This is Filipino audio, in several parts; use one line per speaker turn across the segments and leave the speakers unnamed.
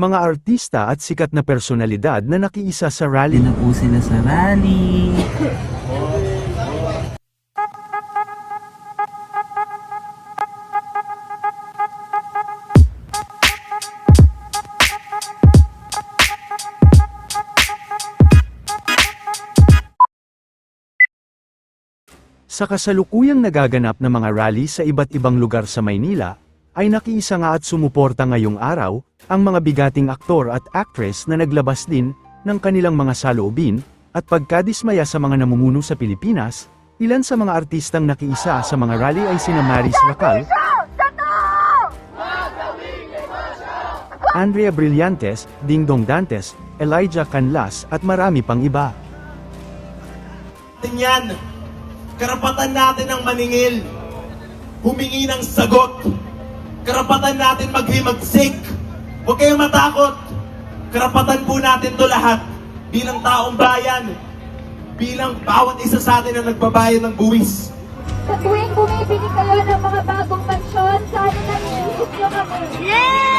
mga artista at sikat na personalidad na nakiisa sa rally
Ready na po sila sa rally.
Sa kasalukuyang nagaganap na mga rally sa iba't ibang lugar sa Maynila, ay nakiisa nga at sumuporta ngayong araw, ang mga bigating aktor at actress na naglabas din ng kanilang mga saloobin, at pagkadismaya sa mga namumuno sa Pilipinas, ilan sa mga artistang nakiisa sa mga rally ay sina Maris Racal, Andrea Brillantes, Dingdong Dantes, Elijah Canlas at marami pang iba.
yan. Karapatan natin ang maningil. Humingi ng sagot. Karapatan natin maghimagsik. Huwag kayong matakot. Karapatan po natin to lahat. Bilang taong bayan. Bilang bawat isa sa atin na nagbabayad ng buwis.
Sa tuwing bumibili kayo ng mga bagong pensyon, sana naiisip nyo kami. Yes!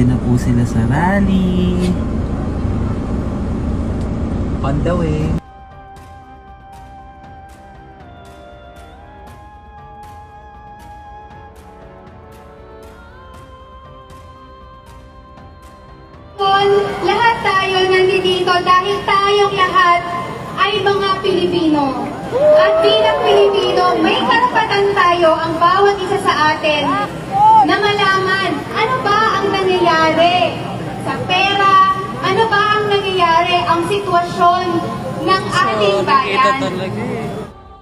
Ready na po sila sa rally. On the way.
Lahat tayo nandito dahil tayong lahat ay mga Pilipino. At bilang Pilipino, may karapatan tayo ang bawat isa sa atin sitwasyon ng ating bayan.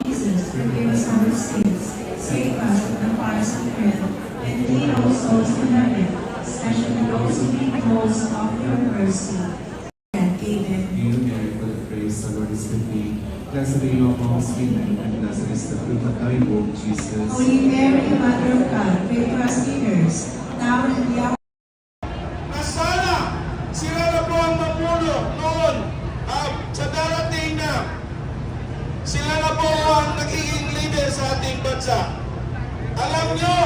Jesus us our sins, save us from fires of hell, and lead all souls to heaven, especially those who need most of your mercy. And Amen.
Hail Mary, full of grace, the Lord is with thee. Blessed are you amongst women, and blessed is the fruit of thy womb, Jesus.
Holy Mary, Mother of God, pray for us sinners, now and at the hour
na sana sila na po ang mapuno noon at sa darating na sila na po ang nagiging leader sa ating bansa. Alam nyo,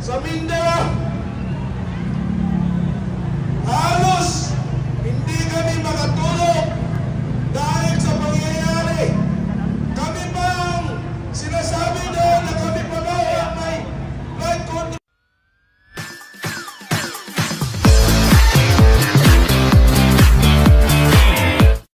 sa Mindanao,